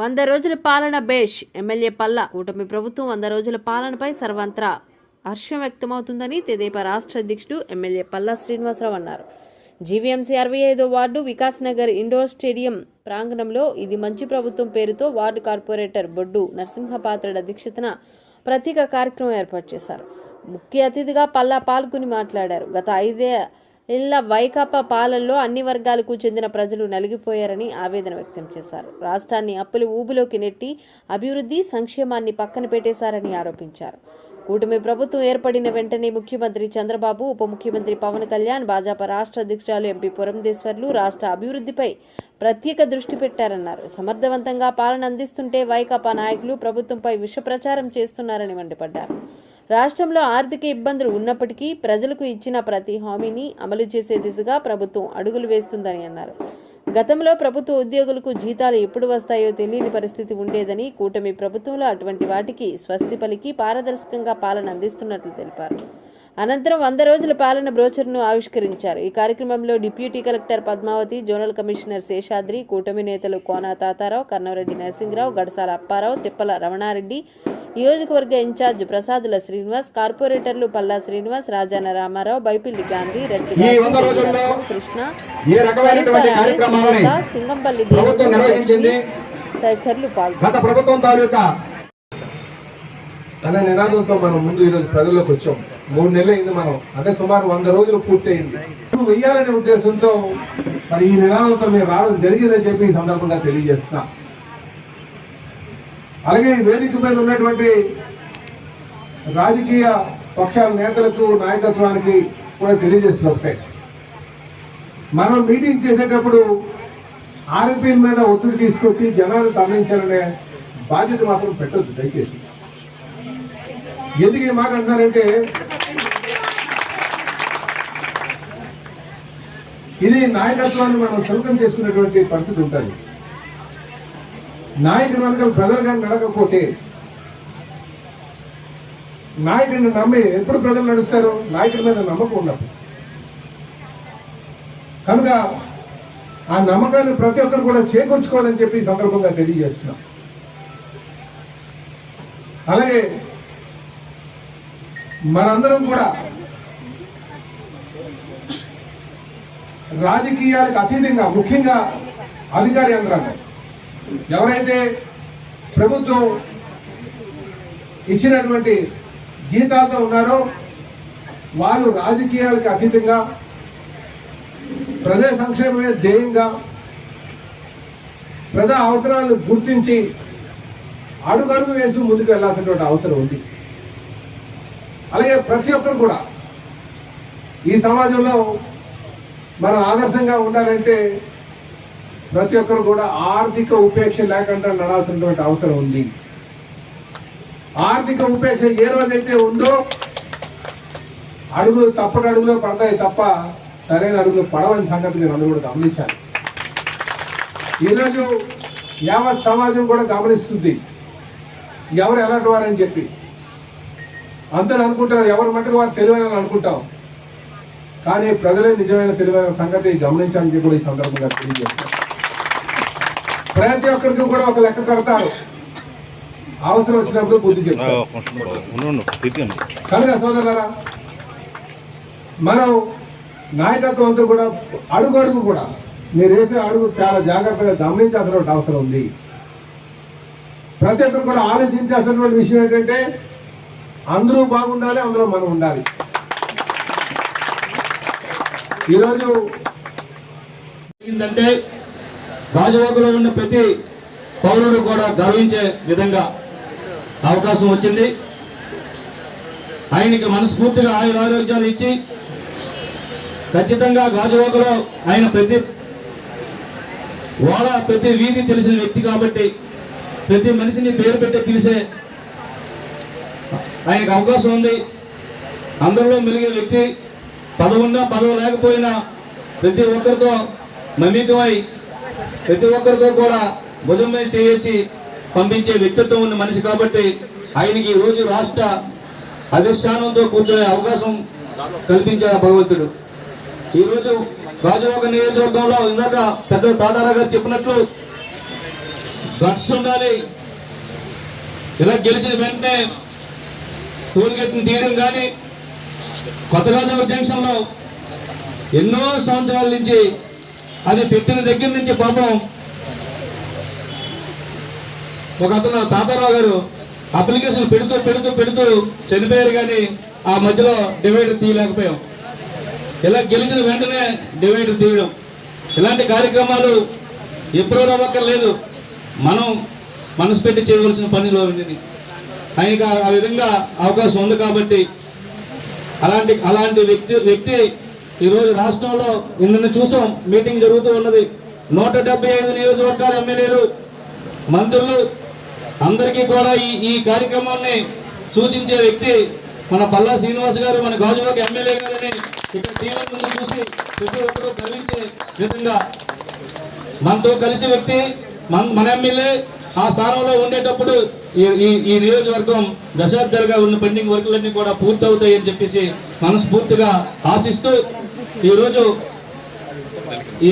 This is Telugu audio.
వంద రోజుల పాలన బేష్. ఎమ్మెల్యే పల్లా కూటమి ప్రభుత్వం వంద రోజుల పాలనపై సర్వంత్రా హర్షం వ్యక్తమవుతుందని తెదేపా రాష్ట్ర అధ్యక్షుడు ఎమ్మెల్యే పల్లా శ్రీనివాసరావు అన్నారు. జీవీఎంసీ అరవై ఐదో ward Vikas Nagar indoor stadium ప్రాంగణంలో ఇది మంచి ప్రభుత్వం పేరుతో వార్డు కార్పొరేటర్ బొడ్డు నరసింహపాత్రుడు అధ్యక్షతన ప్రత్యేక కార్యక్రమం ఏర్పాటు చేశారు. ముఖ్య అతిథిగా పల్లా పాల్గొని మాట్లాడారు. గత ఐదే ఇలా వైకాపా పాలనలో అన్ని వర్గాలకు చెందిన ప్రజలు నలిగిపోయారని ఆవేదన వ్యక్తం చేశారు. రాష్ట్రాన్ని అప్పులు ఊబిలోకి నెట్టి అభివృద్ధి సంక్షేమాన్ని పక్కన పెట్టేశారని ఆరోపించారు. కూటమి ప్రభుత్వం ఏర్పడిన వెంటనే ముఖ్యమంత్రి చంద్రబాబు ఉప ముఖ్యమంత్రి పవన్ కళ్యాణ్ భాజపా రాష్ట్ర అధ్యక్షురాలు ఎంపీ పురంధేశ్వర్లు రాష్ట్ర అభివృద్ధిపై ప్రత్యేక దృష్టి పెట్టారన్నారు. సమర్థవంతంగా పాలన అందిస్తుంటే వైకాపా నాయకులు ప్రభుత్వంపై విష ప్రచారం చేస్తున్నారని మండిపడ్డారు. రాష్ట్రంలో ఆర్థిక ఇబ్బందులు ఉన్నప్పటికీ ప్రజలకు ఇచ్చిన ప్రతి హామీని అమలు చేసే దిశగా ప్రభుత్వం అడుగులు వేస్తుందని అన్నారు. గతంలో ప్రభుత్వ ఉద్యోగులకు జీతాలు ఎప్పుడు వస్తాయో తెలియని పరిస్థితి ఉండేదని కూటమి ప్రభుత్వంలో అటువంటి వాటికి స్వస్తి పలికి పారదర్శకంగా పాలన అందిస్తున్నట్లు తెలిపారు. అనంతరం వంద రోజుల పాలన బ్రోచర్ను ఆవిష్కరించారు. ఈ కార్యక్రమంలో deputy collector Padmavathi zonal commissioner Seshadri కూటమి నేతలు కోనా తాతారావు కన్నవరెడ్డి నరసింహరావు గడసాల అప్పారావు తిప్పల రమణారెడ్డి నియోజకవర్గ ఇన్ఛార్జ్ ప్రసాదుల శ్రీనివాస్ కార్పొరేటర్లు పల్లా శ్రీనివాస్ రాజాన రామారావు బైపిల్లి గాంధీ రెడ్డి కృష్ణ సింగంపల్లి తదితరులు పాల్గొన్నారు. అనే నినాదంతో మనం ముందు ఈరోజు ప్రజల్లోకి వచ్చాం. మూడు నెలలు అయింది మనం. అంటే సుమారు వంద రోజులు పూర్తయింది. నువ్వు వెయ్యాలనే ఉద్దేశంతో మరి ఈ నినాదంతో మీరు రావడం జరిగిందని చెప్పి ఈ సందర్భంగా తెలియజేస్తున్నా. అలాగే ఈ వేదిక మీద ఉన్నటువంటి రాజకీయ పక్షాల నేతలకు నాయకత్వానికి కూడా తెలియజేస్తున్న మనం మీటింగ్ చేసేటప్పుడు ఆర్ఎంపీల మీద ఒత్తిడి తీసుకొచ్చి జనాలు తరలించాలనే బాధ్యత మాత్రం పెట్టొద్దు దయచేసి. ఎందుకు ఈ మాట అంటున్నారంటే ఇది నాయకత్వాన్ని మనం చులకం చేసుకునేటువంటి పరిస్థితి ఉంటుంది. నాయకుడు కనుక ప్రజలు కానీ నడకపోతే నాయకుడిని నమ్మి ఎప్పుడు ప్రజలు నడుస్తారు? నాయకుడి మీద నమ్మకం ఉండదు కనుక ఆ నమ్మకాన్ని ప్రతి ఒక్కరు కూడా చేకూర్చుకోవాలని చెప్పి సందర్భంగా తెలియజేస్తున్నాం. అలాగే మనందరం కూడా రాజకీయాలకు అతీతంగా ముఖ్యంగా అధికార యంత్రాంగం. ఎవరైతే ప్రభుత్వం ఇచ్చినటువంటి జీతాలతో ఉన్నారో వాళ్ళు రాజకీయాలకు అతీతంగా ప్రజా సంక్షేమమే ధ్యేయంగా ప్రజా అవసరాలను గుర్తించి అడుగడుగు వేసి ముందుకు వెళ్ళాల్సినటువంటి అవసరం ఉంది. అలాగే ప్రతి ఒక్కరు కూడా ఈ సమాజంలో మనం ఆదర్శంగా ఉండాలంటే ప్రతి ఒక్కరు కూడా ఆర్థిక ఉపేక్ష లేకుండా నడాల్సినటువంటి అవసరం ఉంది. ఆర్థిక ఉపేక్ష ఏ రోజైతే ఉందో అడుగులు తప్పటి అడుగులో పడతాయి తప్ప సరైన అడుగులు పడవని సంగతి నేను అందరూ కూడా గమనించాలి. ఈరోజు యావత్ సమాజం కూడా గమనిస్తుంది. ఎవరు ఎలాంటి వారని చెప్పి. అందరూ అనుకుంటారు ఎవరు మటుకు వారు తెలివైన అనుకుంటాం. కానీ ప్రజలే నిజమైన తెలివైన సంగతి గమనించాలని చెప్పి కూడా ఈ సందర్భంగా తెలియజేస్తాం. ప్రతి ఒక్కరికి కూడా ఒక లెక్క కడతారు. అవసరం వచ్చినప్పుడు బుద్ధి చెప్తారు. కనుక సోదరులారా మనం నాయకత్వం అంతా కూడా అడుగు అడుగు కూడా మీరు వేసే అడుగు చాలా జాగ్రత్తగా గమనించాల్సినటువంటి అవసరం ఉంది. ప్రతి ఒక్కరు కూడా ఆలోచించాల్సినటువంటి విషయం ఏంటంటే అందరూ బాగుండాలి అందులో మనం ఉండాలి. ఈరోజు ఏంటంటే రాజవాకులో ఉన్న ప్రతి పౌరుడు కూడా గర్వించే విధంగా అవకాశం వచ్చింది. ఆయనకి మనస్ఫూర్తిగా ఆయుర ఆరోగ్యాలు ఇచ్చి ఖచ్చితంగా గాజువాకలో ఆయన ప్రతి వాళ్ళ ప్రతి వీధి తెలిసిన వ్యక్తి కాబట్టి ప్రతి మనిషిని పేరు పెట్టి పిలిచే ఆయనకు అవకాశం ఉంది. అందరిలో మెలిగే వ్యక్తి పదవున్నా పదవి లేకపోయినా ప్రతి ఒక్కరితో మమేకమై ప్రతి ఒక్కరితో కూడా భుజం మీద చేసి పంపించే వ్యక్తిత్వం ఉన్న మనిషి కాబట్టి ఆయనకి ఈరోజు రోజు రాష్ట్ర అధిష్టానంతో కూర్చునే అవకాశం కల్పించారు భగవంతుడు. ఈరోజు రాజభోగ నియోజకవర్గంలో ఇందాక పెద్ద తాతారా గారు చెప్పినట్లు డ్రగ్స్ ఉండాలి. ఇలా గెలిచిన వెంటనే టోల్గేట్ని తీయడం కానీ కొత్తగా జంక్షన్లో ఎన్నో సంవత్సరాల నుంచి అది పెట్టిన దగ్గర నుంచి పాపం ఒక అతను తాతారావు గారు అప్లికేషన్ పెడుతూ పెడుతూ పెడుతూ చనిపోయారు కానీ ఆ మధ్యలో డివైడర్ తీయలేకపోయాం. ఇలా గెలిచిన వెంటనే డివైడర్ తీయడం. ఇలాంటి కార్యక్రమాలు ఎప్పుడో అవ్వక్కర్లేదు మనం మనసు పెట్టి చేయవలసిన పనిలో ఉంది ఆ విధంగా అవకాశం ఉంది కాబట్టి అలాంటి అలాంటి వ్యక్తి వ్యక్తి ఈరోజు రాష్ట్రంలో నిన్న చూసాం. మీటింగ్ జరుగుతూ ఉన్నది. నూట డెబ్బై ఐదు నియోజకవర్గాల ఎమ్మెల్యేలు మంత్రులు అందరికీ కూడా ఈ ఈ కార్యక్రమాన్ని సూచించే వ్యక్తి మన పల్లా శ్రీనివాస్ గారు మన గాజువాక ఎమ్మెల్యే గారిని ఇక్కడ టీవీ ముందు చూసి ప్రతి ఒక్కరూ గర్వించే విధంగా మనతో కలిసి వ్యక్తి మన మన ఎమ్మెల్యే ఆ స్థానంలో ఉండేటప్పుడు ఈ ఈ- నియోజకవర్గం దశాబ్దాలుగా ఉన్న పెండింగ్ వర్కులన్నీ కూడా పూర్తవుతాయి అని చెప్పేసి మనస్ఫూర్తిగా ఆశిస్తూ ఈరోజు ఈ